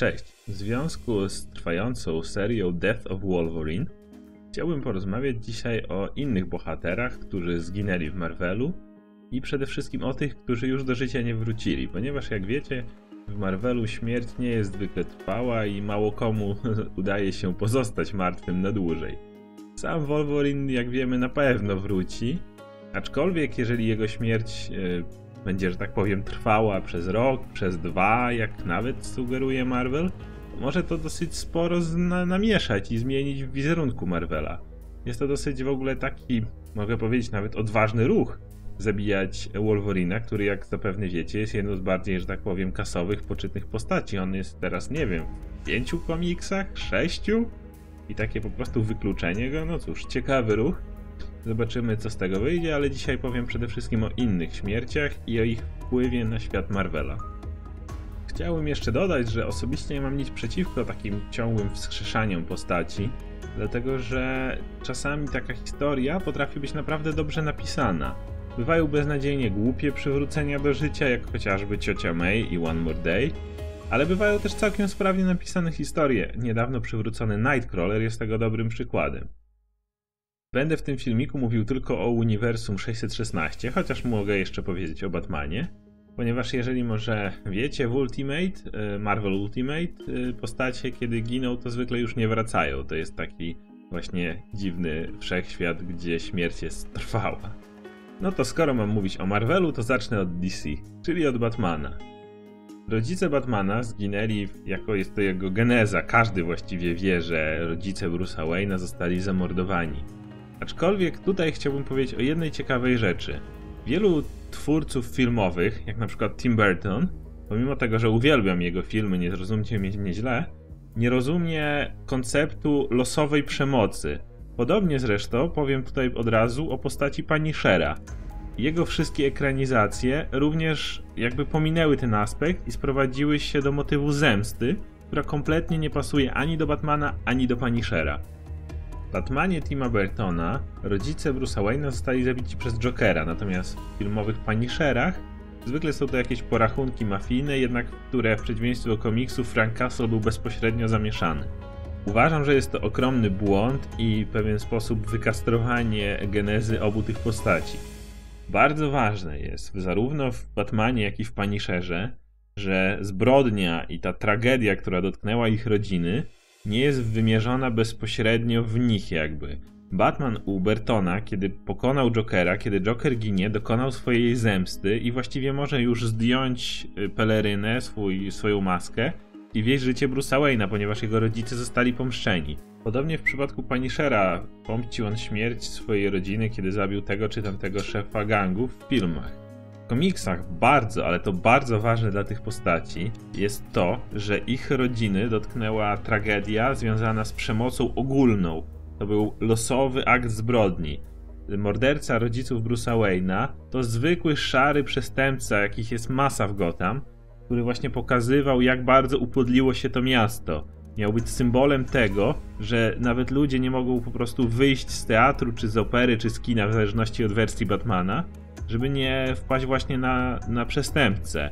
Cześć. W związku z trwającą serią Death of Wolverine chciałbym porozmawiać dzisiaj o innych bohaterach, którzy zginęli w Marvelu i przede wszystkim o tych, którzy już do życia nie wrócili, ponieważ jak wiecie, w Marvelu śmierć nie jest zwykle trwała i mało komu udaje się pozostać martwym na dłużej. Sam Wolverine, jak wiemy, na pewno wróci, aczkolwiek jeżeli jego śmierć e, będzie, że tak powiem, trwała przez rok, przez dwa, jak nawet sugeruje Marvel, może to dosyć sporo zna- namieszać i zmienić w wizerunku Marvela. Jest to dosyć w ogóle taki, mogę powiedzieć, nawet odważny ruch zabijać Wolverina, który jak zapewne wiecie jest jedną z bardziej, że tak powiem, kasowych, poczytnych postaci. On jest teraz, nie wiem, w pięciu komiksach, sześciu i takie po prostu wykluczenie go, no cóż, ciekawy ruch. Zobaczymy, co z tego wyjdzie, ale dzisiaj powiem przede wszystkim o innych śmierciach i o ich wpływie na świat Marvela. Chciałbym jeszcze dodać, że osobiście nie mam nic przeciwko takim ciągłym wskrzeszaniom postaci, dlatego że czasami taka historia potrafi być naprawdę dobrze napisana. Bywają beznadziejnie głupie przywrócenia do życia, jak chociażby Ciocia May i One More Day, ale bywają też całkiem sprawnie napisane historie. Niedawno przywrócony Nightcrawler jest tego dobrym przykładem. Będę w tym filmiku mówił tylko o uniwersum 616, chociaż mogę jeszcze powiedzieć o Batmanie. Ponieważ jeżeli może wiecie, w Ultimate, e, Marvel Ultimate, e, postacie kiedy giną, to zwykle już nie wracają. To jest taki właśnie dziwny wszechświat, gdzie śmierć jest trwała. No to skoro mam mówić o Marvelu, to zacznę od DC, czyli od Batmana. Rodzice Batmana zginęli, jako jest to jego geneza. Każdy właściwie wie, że rodzice Bruce'a Wayne'a zostali zamordowani. Aczkolwiek tutaj chciałbym powiedzieć o jednej ciekawej rzeczy. Wielu twórców filmowych, jak na przykład Tim Burton, pomimo tego, że uwielbiam jego filmy, nie zrozumcie mnie źle, nie rozumie konceptu losowej przemocy. Podobnie zresztą powiem tutaj od razu o postaci pani Shera. Jego wszystkie ekranizacje również jakby pominęły ten aspekt i sprowadziły się do motywu zemsty, która kompletnie nie pasuje ani do Batmana, ani do pani Shera. Batmanie Tima Burtona rodzice Bruce'a Wayne'a zostali zabici przez Jokera, natomiast w filmowych Punisherach zwykle są to jakieś porachunki mafijne, jednak w które w przeciwieństwie do komiksów Frank Castle był bezpośrednio zamieszany. Uważam, że jest to ogromny błąd i w pewien sposób wykastrowanie genezy obu tych postaci. Bardzo ważne jest, zarówno w Batmanie, jak i w Punisherze, że zbrodnia i ta tragedia, która dotknęła ich rodziny, nie jest wymierzona bezpośrednio w nich jakby. Batman u Bertona, kiedy pokonał Jokera, kiedy Joker ginie, dokonał swojej zemsty i właściwie może już zdjąć y, pelerynę, swój, swoją maskę i wieść życie Bruce'a Wayne'a, ponieważ jego rodzice zostali pomszczeni. Podobnie w przypadku Punishera pomścił on śmierć swojej rodziny, kiedy zabił tego czy tamtego szefa gangów w filmach komiksach bardzo, ale to bardzo ważne dla tych postaci jest to, że ich rodziny dotknęła tragedia związana z przemocą ogólną. To był losowy akt zbrodni. Morderca rodziców Bruce'a Wayne'a to zwykły szary przestępca, jakich jest masa w Gotham, który właśnie pokazywał, jak bardzo upodliło się to miasto. Miał być symbolem tego, że nawet ludzie nie mogą po prostu wyjść z teatru, czy z opery, czy z kina, w zależności od wersji Batmana, żeby nie wpaść właśnie na, na przestępcę.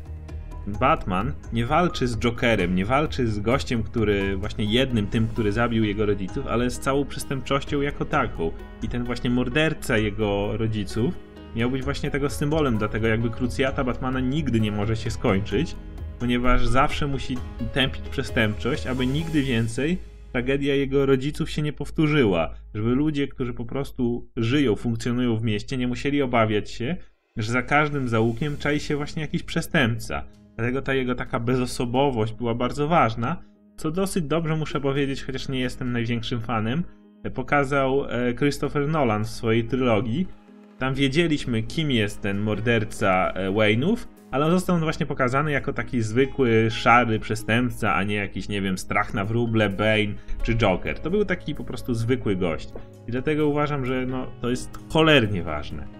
Batman nie walczy z Jokerem, nie walczy z gościem, który właśnie jednym, tym, który zabił jego rodziców, ale z całą przestępczością jako taką. I ten właśnie morderca jego rodziców miał być właśnie tego symbolem, dlatego jakby krucjata Batmana nigdy nie może się skończyć, ponieważ zawsze musi tępić przestępczość, aby nigdy więcej tragedia jego rodziców się nie powtórzyła, żeby ludzie, którzy po prostu żyją, funkcjonują w mieście, nie musieli obawiać się, że za każdym załukiem czai się właśnie jakiś przestępca. Dlatego ta jego taka bezosobowość była bardzo ważna, co dosyć dobrze muszę powiedzieć, chociaż nie jestem największym fanem, pokazał e, Christopher Nolan w swojej trylogii. Tam wiedzieliśmy, kim jest ten morderca e, Wayne'ów, ale on został właśnie pokazany jako taki zwykły, szary przestępca, a nie jakiś, nie wiem, strach na wróble, Bane czy Joker. To był taki po prostu zwykły gość. I dlatego uważam, że no, to jest cholernie ważne.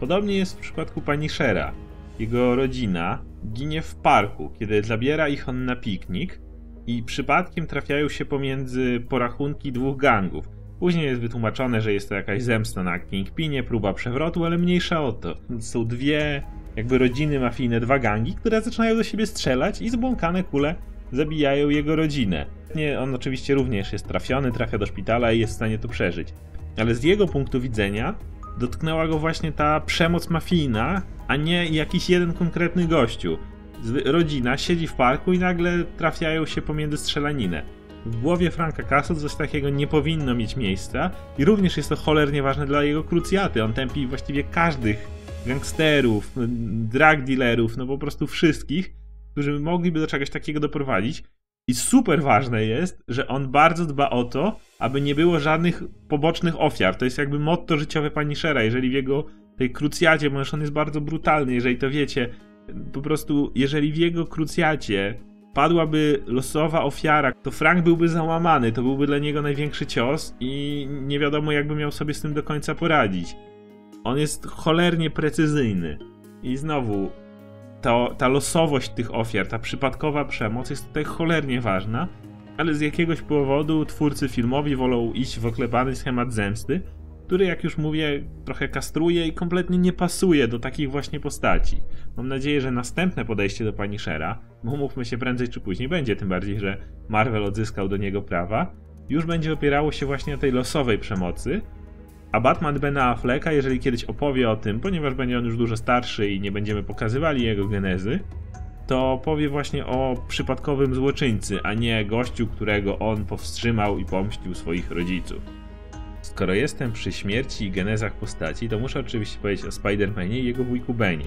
Podobnie jest w przypadku pani Shera. Jego rodzina ginie w parku, kiedy zabiera ich on na piknik i przypadkiem trafiają się pomiędzy porachunki dwóch gangów. Później jest wytłumaczone, że jest to jakaś zemsta na Kingpinie, próba przewrotu, ale mniejsza o to. Są dwie jakby rodziny mafijne, dwa gangi, które zaczynają do siebie strzelać i zbłąkane kule zabijają jego rodzinę. Nie, on oczywiście również jest trafiony, trafia do szpitala i jest w stanie to przeżyć. Ale z jego punktu widzenia dotknęła go właśnie ta przemoc mafijna, a nie jakiś jeden konkretny gościu. Rodzina siedzi w parku i nagle trafiają się pomiędzy strzelaninę. W głowie Franka Castle coś takiego nie powinno mieć miejsca i również jest to cholernie ważne dla jego krucjaty. On tępi właściwie każdych gangsterów, drug dealerów, no po prostu wszystkich, którzy mogliby do czegoś takiego doprowadzić. I super ważne jest, że on bardzo dba o to, aby nie było żadnych pobocznych ofiar. To jest jakby motto życiowe pani Shera. Jeżeli w jego tej krucjacie, ponieważ on jest bardzo brutalny, jeżeli to wiecie, po prostu jeżeli w jego krucjacie padłaby losowa ofiara, to Frank byłby załamany, to byłby dla niego największy cios i nie wiadomo jakby miał sobie z tym do końca poradzić. On jest cholernie precyzyjny. I znowu, to, ta losowość tych ofiar, ta przypadkowa przemoc jest tutaj cholernie ważna, ale z jakiegoś powodu twórcy filmowi wolą iść w oklepany schemat zemsty, który, jak już mówię, trochę kastruje i kompletnie nie pasuje do takich właśnie postaci. Mam nadzieję, że następne podejście do pani Shera, bo mówmy się prędzej czy później będzie, tym bardziej, że Marvel odzyskał do niego prawa, już będzie opierało się właśnie na tej losowej przemocy, a Batman Bena Afflecka, jeżeli kiedyś opowie o tym, ponieważ będzie on już dużo starszy i nie będziemy pokazywali jego genezy, to powie właśnie o przypadkowym złoczyńcy, a nie gościu, którego on powstrzymał i pomścił swoich rodziców. Skoro jestem przy śmierci i genezach postaci, to muszę oczywiście powiedzieć o Spider-Manie i jego wujku Benie,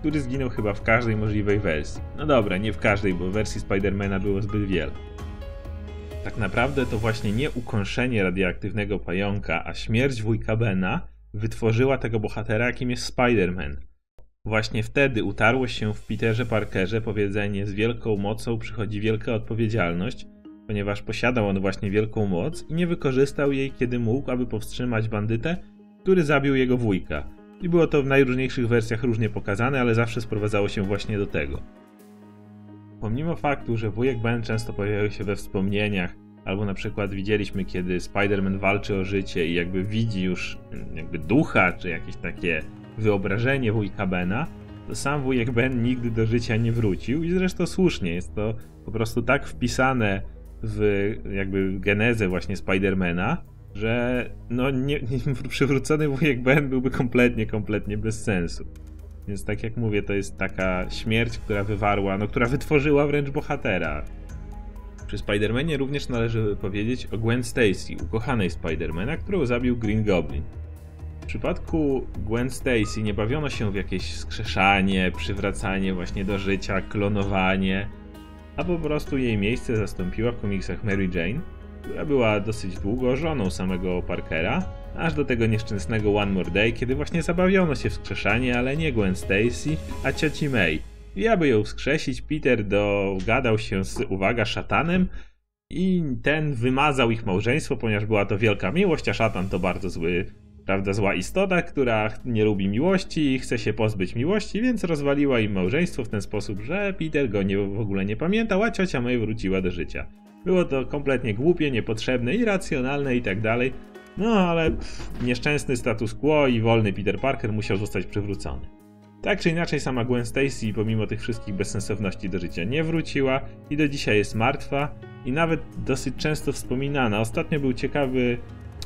który zginął chyba w każdej możliwej wersji. No dobra, nie w każdej, bo wersji Spider-Mana było zbyt wiele. Tak naprawdę to właśnie nie ukąszenie radioaktywnego pająka, a śmierć wujka Bena wytworzyła tego bohatera, jakim jest Spider-Man. Właśnie wtedy utarło się w Peterze Parkerze powiedzenie z wielką mocą przychodzi wielka odpowiedzialność, ponieważ posiadał on właśnie wielką moc i nie wykorzystał jej, kiedy mógł, aby powstrzymać bandytę, który zabił jego wujka. I było to w najróżniejszych wersjach różnie pokazane, ale zawsze sprowadzało się właśnie do tego. Pomimo faktu, że wujek Ben często pojawiał się we wspomnieniach, albo na przykład widzieliśmy, kiedy Spider-Man walczy o życie i jakby widzi już mm, jakby ducha, czy jakieś takie wyobrażenie wujka Bena, to sam wujek Ben nigdy do życia nie wrócił i zresztą słusznie, jest to po prostu tak wpisane w jakby genezę właśnie Spidermana, że no nie, nie, przywrócony wujek Ben byłby kompletnie, kompletnie bez sensu. Więc tak jak mówię, to jest taka śmierć, która wywarła, no która wytworzyła wręcz bohatera. Przy Spidermanie również należy powiedzieć o Gwen Stacy, ukochanej Spidermana, którą zabił Green Goblin. W przypadku Gwen Stacy nie bawiono się w jakieś skrzeszanie, przywracanie właśnie do życia, klonowanie, a po prostu jej miejsce zastąpiła w komiksach Mary Jane, która była dosyć długo żoną samego Parkera, aż do tego nieszczęsnego One More Day, kiedy właśnie zabawiono się w skrzeszanie, ale nie Gwen Stacy, a cioci May. I aby ją wskrzesić, Peter dogadał się z, uwaga, szatanem i ten wymazał ich małżeństwo, ponieważ była to wielka miłość, a szatan to bardzo zły, prawda, zła istota, która nie lubi miłości i chce się pozbyć miłości, więc rozwaliła im małżeństwo w ten sposób, że Peter go nie, w ogóle nie pamiętał, a ciocia May wróciła do życia. Było to kompletnie głupie, niepotrzebne, irracjonalne i tak dalej, no ale nieszczęsny status quo i wolny Peter Parker musiał zostać przywrócony. Tak czy inaczej, sama Gwen Stacy, pomimo tych wszystkich bezsensowności do życia, nie wróciła i do dzisiaj jest martwa i nawet dosyć często wspominana. Ostatnio był ciekawy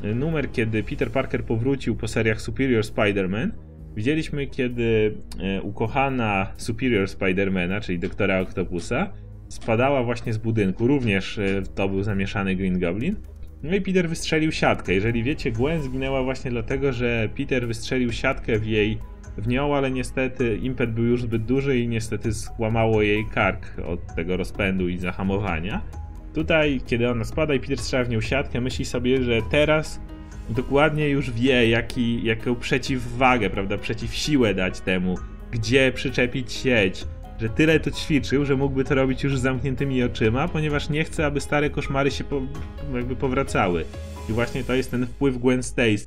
e, numer, kiedy Peter Parker powrócił po seriach Superior Spider-Man. Widzieliśmy, kiedy e, ukochana Superior Spider-Mana, czyli doktora Octopusa, spadała właśnie z budynku. Również e, to był zamieszany Green Goblin. No i Peter wystrzelił siatkę. Jeżeli wiecie, Gwen zginęła właśnie dlatego, że Peter wystrzelił siatkę w jej w nią, ale niestety impet był już zbyt duży i niestety skłamało jej kark od tego rozpędu i zahamowania. Tutaj, kiedy ona spada i Peter strzela w nią siatkę, myśli sobie, że teraz dokładnie już wie, jaki, jaką przeciwwagę, prawda, przeciwsiłę dać temu, gdzie przyczepić sieć, że tyle to ćwiczył, że mógłby to robić już z zamkniętymi oczyma, ponieważ nie chce, aby stare koszmary się po, jakby powracały. I właśnie to jest ten wpływ Gwen Stacy.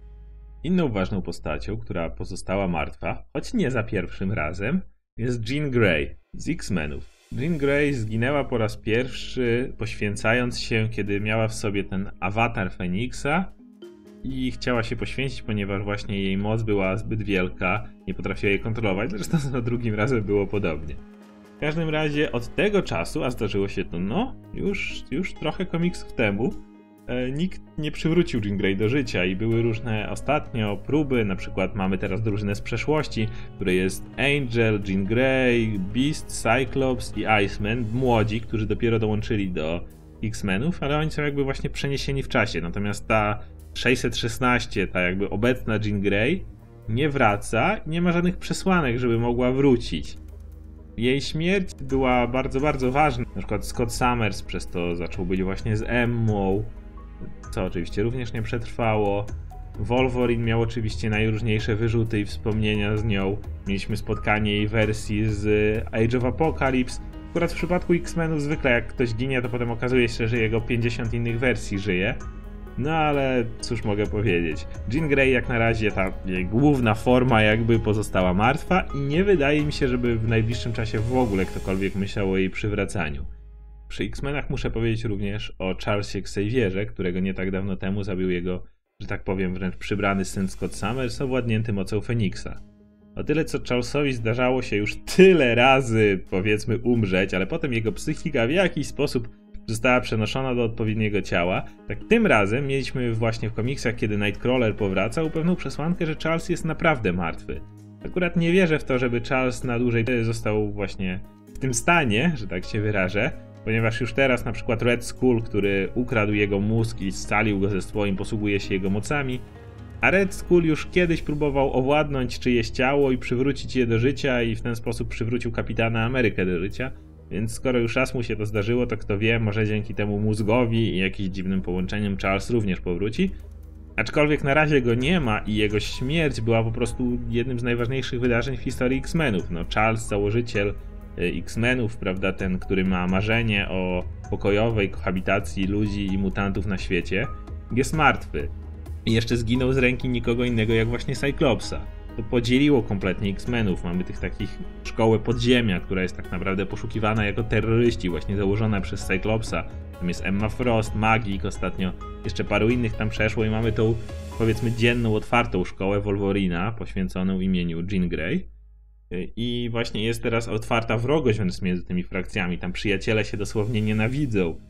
Inną ważną postacią, która pozostała martwa, choć nie za pierwszym razem, jest Jean Grey z X-Menów. Jean Grey zginęła po raz pierwszy, poświęcając się, kiedy miała w sobie ten awatar Feniksa i chciała się poświęcić, ponieważ właśnie jej moc była zbyt wielka, nie potrafiła jej kontrolować, zresztą za drugim razem było podobnie. W każdym razie od tego czasu, a zdarzyło się to no, już, już trochę komiksów temu, e, nikt nie przywrócił Jean Grey do życia i były różne ostatnio próby, na przykład mamy teraz drużynę z przeszłości, które jest Angel, Jean Grey, Beast, Cyclops i Iceman, młodzi, którzy dopiero dołączyli do X-Menów, ale oni są jakby właśnie przeniesieni w czasie, natomiast ta 616, ta jakby obecna Jean Grey nie wraca, nie ma żadnych przesłanek, żeby mogła wrócić. Jej śmierć była bardzo, bardzo ważna. Na przykład Scott Summers przez to zaczął być właśnie z Emmą, co oczywiście również nie przetrwało. Wolverine miał oczywiście najróżniejsze wyrzuty i wspomnienia z nią. Mieliśmy spotkanie jej wersji z Age of Apocalypse. Akurat w przypadku X-Menów zwykle jak ktoś ginie, to potem okazuje się, że jego 50 innych wersji żyje. No ale cóż mogę powiedzieć. Jean Grey jak na razie ta główna forma jakby pozostała martwa i nie wydaje mi się, żeby w najbliższym czasie w ogóle ktokolwiek myślał o jej przywracaniu. Przy X-Menach muszę powiedzieć również o Charlesie Xavierze, którego nie tak dawno temu zabił jego, że tak powiem, wręcz przybrany syn Scott Summers, owładnięty mocą Feniksa. O tyle co Charlesowi zdarzało się już tyle razy, powiedzmy, umrzeć, ale potem jego psychika w jakiś sposób została przenoszona do odpowiedniego ciała. Tak tym razem mieliśmy właśnie w komiksach, kiedy Nightcrawler powracał, pewną przesłankę, że Charles jest naprawdę martwy. Akurat nie wierzę w to, żeby Charles na dłużej został właśnie w tym stanie, że tak się wyrażę, ponieważ już teraz na przykład Red Skull, który ukradł jego mózg i scalił go ze swoim, posługuje się jego mocami, a Red Skull już kiedyś próbował owładnąć czyjeś ciało i przywrócić je do życia i w ten sposób przywrócił kapitana Amerykę do życia. Więc skoro już raz mu się to zdarzyło, to kto wie, może dzięki temu mózgowi i jakimś dziwnym połączeniom Charles również powróci. Aczkolwiek na razie go nie ma i jego śmierć była po prostu jednym z najważniejszych wydarzeń w historii X-Menów. No, Charles, założyciel y, X-Menów, prawda, ten, który ma marzenie o pokojowej kohabitacji ludzi i mutantów na świecie, jest martwy. I jeszcze zginął z ręki nikogo innego jak właśnie Cyclopsa to podzieliło kompletnie X-Menów. Mamy tych takich szkołę podziemia, która jest tak naprawdę poszukiwana jako terroryści, właśnie założona przez Cyclopsa. Tam jest Emma Frost, Magik, ostatnio jeszcze paru innych tam przeszło i mamy tą powiedzmy dzienną, otwartą szkołę Wolverina poświęconą imieniu Jean Grey. I właśnie jest teraz otwarta wrogość między tymi frakcjami. Tam przyjaciele się dosłownie nienawidzą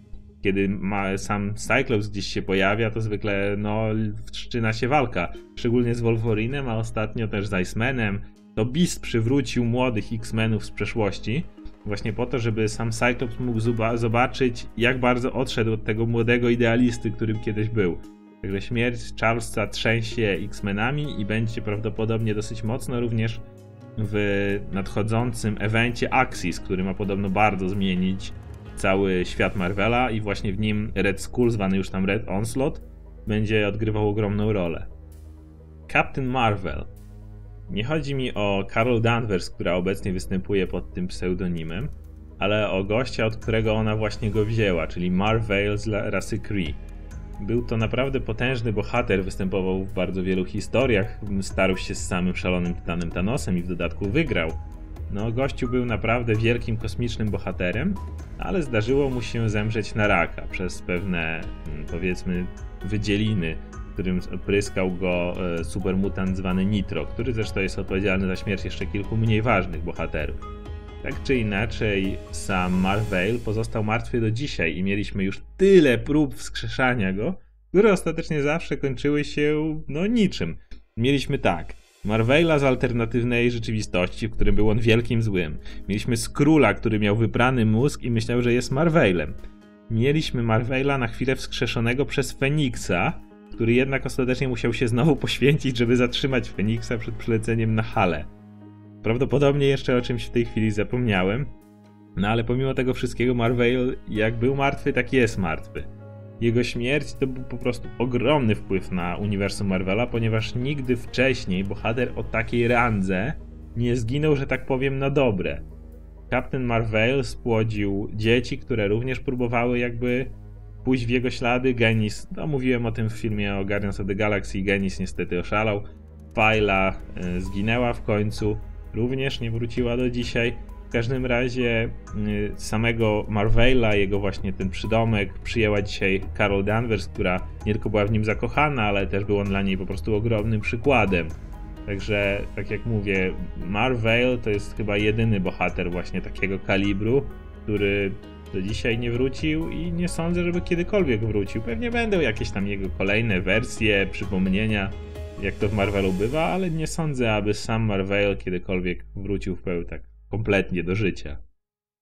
kiedy ma, sam Cyclops gdzieś się pojawia, to zwykle no, wszczyna się walka. Szczególnie z Wolverinem, a ostatnio też z Icemanem. To Beast przywrócił młodych X-Menów z przeszłości, właśnie po to, żeby sam Cyclops mógł zobaczyć, jak bardzo odszedł od tego młodego idealisty, którym kiedyś był. Także śmierć Charlesa trzęsie X-Menami i będzie prawdopodobnie dosyć mocno również w nadchodzącym evencie Axis, który ma podobno bardzo zmienić cały świat Marvela i właśnie w nim Red Skull, zwany już tam Red Onslaught, będzie odgrywał ogromną rolę. Captain Marvel. Nie chodzi mi o Carol Danvers, która obecnie występuje pod tym pseudonimem, ale o gościa, od którego ona właśnie go wzięła, czyli Marvel z rasy Kree. Był to naprawdę potężny bohater, występował w bardzo wielu historiach, starł się z samym szalonym Tytanem Thanosem i w dodatku wygrał. No, gościu był naprawdę wielkim kosmicznym bohaterem, ale zdarzyło mu się zemrzeć na raka przez pewne, mm, powiedzmy, wydzieliny, którym pryskał go e, supermutant zwany Nitro, który zresztą jest odpowiedzialny za śmierć jeszcze kilku mniej ważnych bohaterów. Tak czy inaczej, sam Marvel pozostał martwy do dzisiaj i mieliśmy już tyle prób wskrzeszania go, które ostatecznie zawsze kończyły się no niczym. Mieliśmy tak. Marvela z alternatywnej rzeczywistości, w którym był on wielkim złym. Mieliśmy Skróla, który miał wyprany mózg i myślał, że jest Marvelem. Mieliśmy Marvela na chwilę wskrzeszonego przez Feniksa, który jednak ostatecznie musiał się znowu poświęcić, żeby zatrzymać Feniksa przed przyleceniem na Halę. Prawdopodobnie jeszcze o czymś w tej chwili zapomniałem, no ale pomimo tego wszystkiego Marvel jak był martwy, tak jest martwy. Jego śmierć to był po prostu ogromny wpływ na uniwersum Marvela, ponieważ nigdy wcześniej bohater o takiej randze nie zginął, że tak powiem, na dobre. Captain Marvel spłodził dzieci, które również próbowały jakby pójść w jego ślady. Genis, no mówiłem o tym w filmie o Guardians of the Galaxy, Genis niestety oszalał. Fyla y, zginęła w końcu, również nie wróciła do dzisiaj każdym razie y, samego Marvela, jego właśnie ten przydomek przyjęła dzisiaj Carol Danvers, która nie tylko była w nim zakochana, ale też był on dla niej po prostu ogromnym przykładem. Także, tak jak mówię, Marvel to jest chyba jedyny bohater właśnie takiego kalibru, który do dzisiaj nie wrócił i nie sądzę, żeby kiedykolwiek wrócił. Pewnie będą jakieś tam jego kolejne wersje, przypomnienia, jak to w Marvelu bywa, ale nie sądzę, aby sam Marvel kiedykolwiek wrócił w pełni tak kompletnie do życia.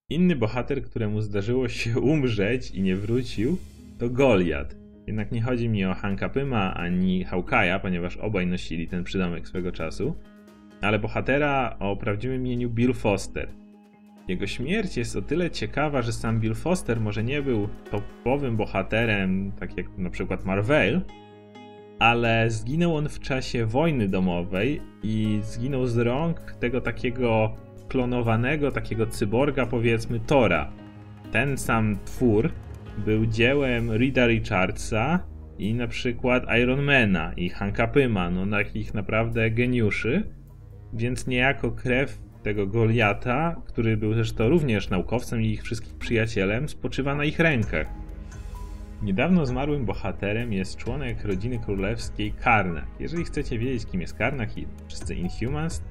Inny bohater, któremu zdarzyło się umrzeć i nie wrócił, to Goliat. Jednak nie chodzi mi o Hanka Pyma ani Hawkeye'a, ponieważ obaj nosili ten przydomek swego czasu, ale bohatera o prawdziwym imieniu Bill Foster. Jego śmierć jest o tyle ciekawa, że sam Bill Foster może nie był topowym bohaterem, tak jak na przykład Marvel, ale zginął on w czasie wojny domowej i zginął z rąk tego takiego klonowanego, takiego cyborga, powiedzmy, Tora. Ten sam twór był dziełem Rida Richardsa i na przykład Ironmana i Hanka Pyma, no takich naprawdę geniuszy, więc niejako krew tego Goliata, który był zresztą również naukowcem i ich wszystkich przyjacielem, spoczywa na ich rękach. Niedawno zmarłym bohaterem jest członek rodziny królewskiej Karnak. Jeżeli chcecie wiedzieć, kim jest Karnak i wszyscy Inhumans,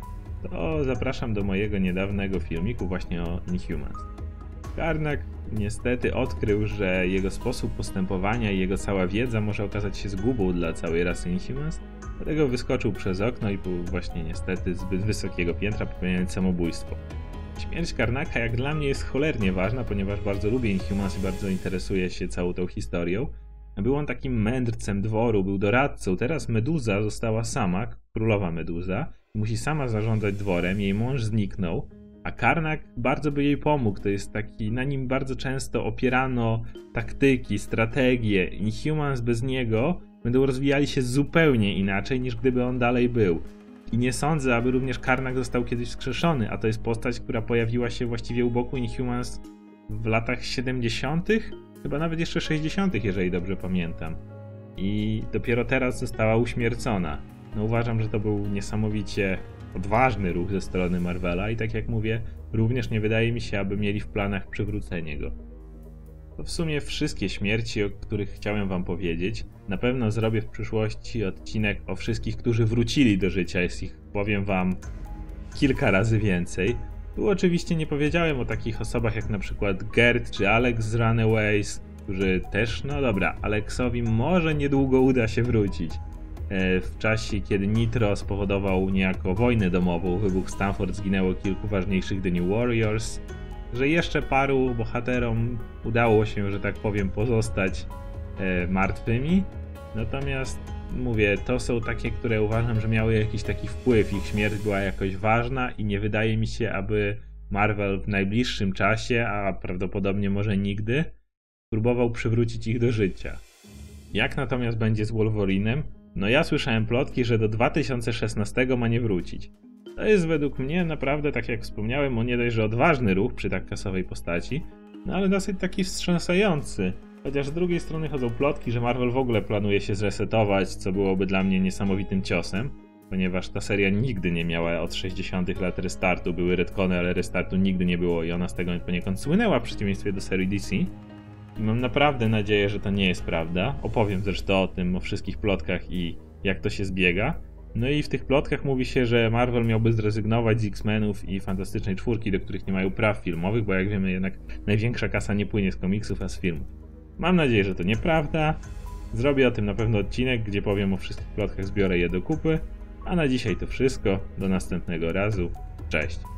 to zapraszam do mojego niedawnego filmiku właśnie o Inhumans. Karnak niestety odkrył, że jego sposób postępowania i jego cała wiedza może okazać się zgubą dla całej rasy Inhumans, dlatego wyskoczył przez okno i był właśnie niestety zbyt wysokiego piętra popełniając samobójstwo. Śmierć Karnaka jak dla mnie jest cholernie ważna, ponieważ bardzo lubię Inhumans i bardzo interesuję się całą tą historią. Był on takim mędrcem dworu, był doradcą. Teraz Meduza została sama, królowa Meduza, musi sama zarządzać dworem, jej mąż zniknął, a Karnak bardzo by jej pomógł. To jest taki, na nim bardzo często opierano taktyki, strategie. Inhumans bez niego będą rozwijali się zupełnie inaczej niż gdyby on dalej był. I nie sądzę, aby również Karnak został kiedyś wskrzeszony, a to jest postać, która pojawiła się właściwie u boku Inhumans w latach 70., chyba nawet jeszcze 60., jeżeli dobrze pamiętam. I dopiero teraz została uśmiercona. No uważam, że to był niesamowicie odważny ruch ze strony Marvela i tak jak mówię, również nie wydaje mi się, aby mieli w planach przywrócenie go. To w sumie wszystkie śmierci, o których chciałem wam powiedzieć. Na pewno zrobię w przyszłości odcinek o wszystkich, którzy wrócili do życia. Jest ich, powiem wam, kilka razy więcej. Tu oczywiście nie powiedziałem o takich osobach jak na przykład Gert czy Alex z Runaways, którzy też, no dobra, Alexowi może niedługo uda się wrócić. E, w czasie, kiedy Nitro spowodował niejako wojnę domową, wybuch Stanford, zginęło kilku ważniejszych The New Warriors, że jeszcze paru bohaterom udało się, że tak powiem, pozostać e, martwymi. Natomiast mówię, to są takie, które uważam, że miały jakiś taki wpływ. Ich śmierć była jakoś ważna i nie wydaje mi się, aby Marvel w najbliższym czasie, a prawdopodobnie może nigdy, próbował przywrócić ich do życia. Jak natomiast będzie z Wolverinem? No ja słyszałem plotki, że do 2016 ma nie wrócić. To jest według mnie naprawdę, tak jak wspomniałem, o nie dość, że odważny ruch przy tak kasowej postaci, no ale dosyć taki wstrząsający. Chociaż z drugiej strony chodzą plotki, że Marvel w ogóle planuje się zresetować, co byłoby dla mnie niesamowitym ciosem, ponieważ ta seria nigdy nie miała od 60 lat restartu, były retcony, ale restartu nigdy nie było i ona z tego poniekąd słynęła w przeciwieństwie do serii DC. I mam naprawdę nadzieję, że to nie jest prawda. Opowiem zresztą o tym, o wszystkich plotkach i jak to się zbiega. No i w tych plotkach mówi się, że Marvel miałby zrezygnować z X-Menów i Fantastycznej Czwórki, do których nie mają praw filmowych, bo jak wiemy jednak największa kasa nie płynie z komiksów, a z filmów. Mam nadzieję, że to nieprawda. Zrobię o tym na pewno odcinek, gdzie powiem o wszystkich plotkach, zbiorę je do kupy. A na dzisiaj to wszystko. Do następnego razu. Cześć.